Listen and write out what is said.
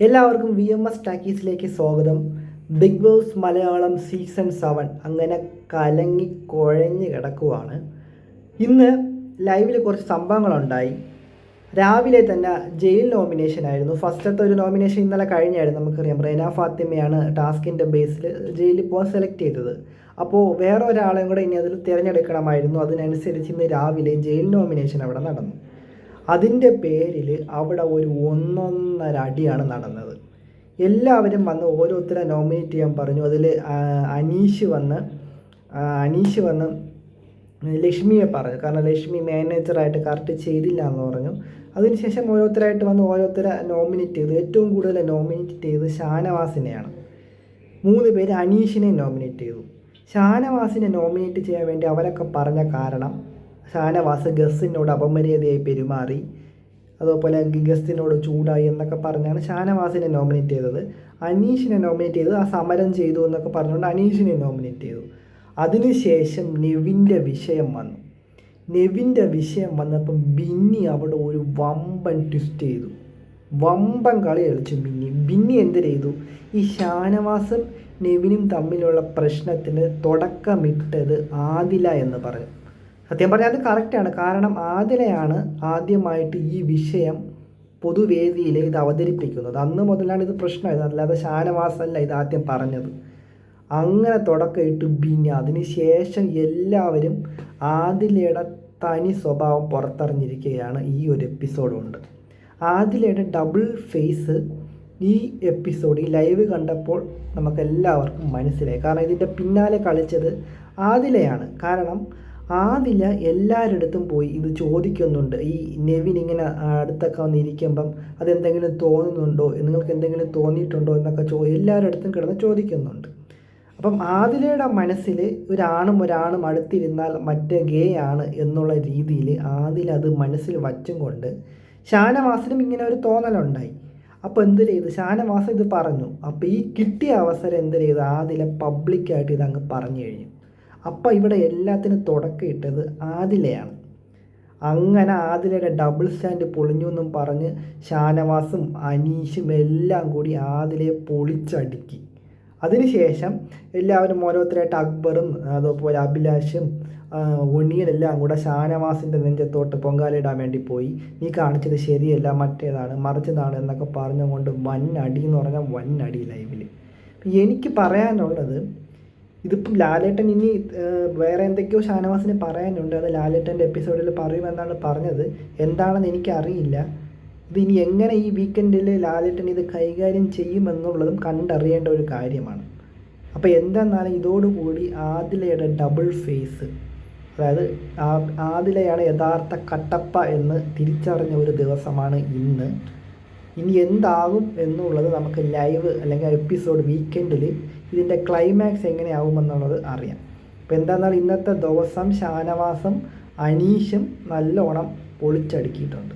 എല്ലാവർക്കും V M S ടാക്കീസിലേക്ക് സ്വാഗതം. Bigg Boss Malayalam season seven അങ്ങനെ കലങ്ങി കുഴഞ്ഞ് കിടക്കുവാണ്. ഇന്ന് ലൈവിൽ കുറച്ച് സംഭവങ്ങളുണ്ടായി. രാവിലെ തന്നെ ജയിൽ നോമിനേഷൻ ആയിരുന്നു. ഫസ്റ്റത്തെ ഒരു നോമിനേഷൻ ഇന്നലെ കഴിഞ്ഞായിരുന്നു. നമുക്കറിയാം. റെന ഫാത്തിമയാണ് ടാസ്കിന്റെ ബേസിൽ ജയിലിൽ പോകാൻ സെലക്ട് ചെയ്തത്. അപ്പോൾ വേറെ ഒരാളെയും കൂടെ ഇനി അതിൽ തിരഞ്ഞെടുക്കണമായിരുന്നു. അതിനനുസരിച്ച് ഇന്ന് രാവിലെ ജയിൽ നോമിനേഷൻ അവിടെ നടന്നു. അതിന്റെ പേരിൽ അവിടെ ഒരു ഒന്നൊന്നര അടിയാണ് നടന്നത്. എല്ലാവരും വന്ന് ഓരോരുത്തരെ നോമിനേറ്റ് ചെയ്യാൻ പറഞ്ഞു. അതിൽ അനീഷ് വന്ന് അനീഷ് വന്ന് ലക്ഷ്മിയെ പറഞ്ഞു. കാരണം ലക്ഷ്മി മാനേജറായിട്ട് കറക്റ്റ് ചെയ്തില്ല എന്ന് പറഞ്ഞു. അതിനുശേഷം ഓരോരുത്തരായിട്ട് വന്ന് ഓരോരുത്തരെ നോമിനേറ്റ് ചെയ്തു. ഏറ്റവും കൂടുതൽ നോമിനേറ്റ് ചെയ്ത് ഷാനവാസിനെയാണ്. മൂന്ന് പേര് അനീഷിനെ നോമിനേറ്റ് ചെയ്തു. ഷാനവാസിനെ നോമിനേറ്റ് ചെയ്യാൻ വേണ്ടി അവരൊക്കെ പറഞ്ഞ കാരണം ഷാനവാസ് ഗസ്സിനോട് അപമര്യാദയായി പെരുമാറി അതുപോലെ ഗസ്റ്റിനോട് ചൂടായി എന്നൊക്കെ പറഞ്ഞാണ് ഷാനവാസിനെ നോമിനേറ്റ് ചെയ്തത്. അനീഷിനെ നോമിനേറ്റ് ചെയ്തത് ആ സമരം ചെയ്തു എന്നൊക്കെ പറഞ്ഞുകൊണ്ട് അനീഷിനെ നോമിനേറ്റ് ചെയ്തു. അതിനുശേഷം നെവിന്റെ വിഷയം വന്നു. നെവിന്റെ വിഷയം വന്നപ്പം ബിന്നി അവിടെ ഒരു വമ്പൻ ട്വിസ്റ്റ് ചെയ്തു. വമ്പൻ കളി കളിച്ചു ബിന്നി. ബിന്നി എന്ത് ചെയ്തു? ഈ ഷാനവാസും നെവിനും തമ്മിലുള്ള പ്രശ്നത്തിന് തുടക്കമിട്ടത് ആദില എന്ന് പറഞ്ഞു. സത്യം പറഞ്ഞാൽ അത് കറക്റ്റാണ് കാരണം ആദിലയാണ് ആദ്യമായിട്ട് ഈ വിഷയം പൊതുവേദിയിൽ ഇത് അവതരിപ്പിക്കുന്നത്. അന്ന് മുതലാണ് ഇത് പ്രശ്നമായത്. അല്ലാതെ ഷാനവാസല്ല ഇത് ആദ്യം പറഞ്ഞത്. അങ്ങനെ തുടക്കമിട്ട് പിന്നെ അതിന് ശേഷം എല്ലാവരും ആദിലയുടെ തനി സ്വഭാവം പുറത്തറിഞ്ഞിരിക്കുകയാണ് ഈ ഒരു എപ്പിസോഡ് കൊണ്ട്. ആദിലയുടെ ഡബിൾ ഫേസ് ഈ എപ്പിസോഡ് ഈ ലൈവ് കണ്ടപ്പോൾ നമുക്ക് എല്ലാവർക്കും മനസ്സിലായി. കാരണം ഇതിന്റെ പിന്നാലെ കളിച്ചത് ആദിലയാണ്. കാരണം ആദില എല്ലാവരുടെ പോയി. ഇത് ചോദിക്കുന്നുണ്ട്. ഈ നെവിൻ ഇങ്ങനെ അടുത്തൊക്കെ വന്നിരിക്കുമ്പം അതെന്തെങ്കിലും തോന്നുന്നുണ്ടോ? നിങ്ങൾക്ക് എന്തെങ്കിലും തോന്നിയിട്ടുണ്ടോ? എന്നൊക്കെ ചോ എല്ലാവരുടെ അടുത്തും കിടന്ന് ചോദിക്കുന്നുണ്ട്. അപ്പം ആദിലയുടെ മനസ്സിൽ ഒരാണും ഒരാണും അടുത്തിരുന്നാൽ മറ്റേ ഗേ ആണ് എന്നുള്ള രീതിയിൽ ആദില അത് മനസ്സിൽ വച്ചും കൊണ്ട് ഷാനവാസിനും ഇങ്ങനെ ഒരു തോന്നലുണ്ടായി. അപ്പോൾ എന്ത് ചെയ്തു? ഷാനവാസ് ഇത് പറഞ്ഞു. അപ്പോൾ ഈ കിട്ടിയ അവസരം എന്ത് ചെയ്തു? ആദില പബ്ലിക്കായിട്ട് ഇത് അങ്ങ് പറഞ്ഞു കഴിഞ്ഞു. അപ്പോൾ ഇവിടെ എല്ലാത്തിനും തുടക്കമിട്ടത് ആദിലയാണ്. അങ്ങനെ ആദിലയുടെ ഡബിൾ സ്റ്റാൻഡ് പൊളിഞ്ഞു എന്നും പറഞ്ഞ് ഷാനവാസും അനീഷും എല്ലാം കൂടി ആദിലയെ പൊളിച്ചടുക്കി. അതിനുശേഷം എല്ലാവരും ഓരോരുത്തരായിട്ട് അക്ബറും അതുപോലെ അഭിലാഷും ഉണ്ണിയനെല്ലാം കൂടെ ഷാനവാസിന്റെ നെഞ്ചത്തോട്ട് പൊങ്കാലയിടാൻ വേണ്ടി പോയി. നീ കാണിച്ചത് ശരിയല്ല മറ്റേതാണ് മറിച്ചതാണ് എന്നൊക്കെ പറഞ്ഞുകൊണ്ട് വൻ അടി എന്ന് പറഞ്ഞാൽ വൻ അടി ലൈവിൽ എനിക്ക് പറയാനുള്ളത് ഇതിപ്പം ലാലേട്ടൻ ഇനി വേറെ എന്തൊക്കെയോ ഷാനവാസിന് പറയാനുണ്ട്. അത് ലാലേട്ടന്റെ എപ്പിസോഡിൽ പറയുമെന്നാണ് പറഞ്ഞത്. എന്താണെന്ന് എനിക്കറിയില്ല. ഇത് ഇനി എങ്ങനെ ഈ വീക്കെൻഡിൽ ലാലേട്ടൻ ഇത് കൈകാര്യം ചെയ്യുമെന്നുള്ളതും കണ്ടറിയേണ്ട ഒരു കാര്യമാണ്. അപ്പോൾ എന്തെന്നാലും ഇതോടുകൂടി ആദിലയുടെ ഡബിൾ ഫേസ് അതായത് ആദിലയാണ് യഥാർത്ഥ കട്ടപ്പ എന്ന് തിരിച്ചറിഞ്ഞ ഒരു ദിവസമാണ് ഇന്ന്. ഇനി എന്താകും എന്നുള്ളത് നമുക്ക് ലൈവ് അല്ലെങ്കിൽ എപ്പിസോഡ് വീക്കെൻഡിൽ ഇതിന്റെ ക്ലൈമാക്സ് എങ്ങനെയാവുമെന്നുള്ളത് അറിയാം. അപ്പോൾ എന്താണെന്നാൽ ഇന്നത്തെ ദിവസം ഷാനവാസം അനീഷും നല്ലോണം പൊളിച്ചടുക്കിയിട്ടുണ്ട്.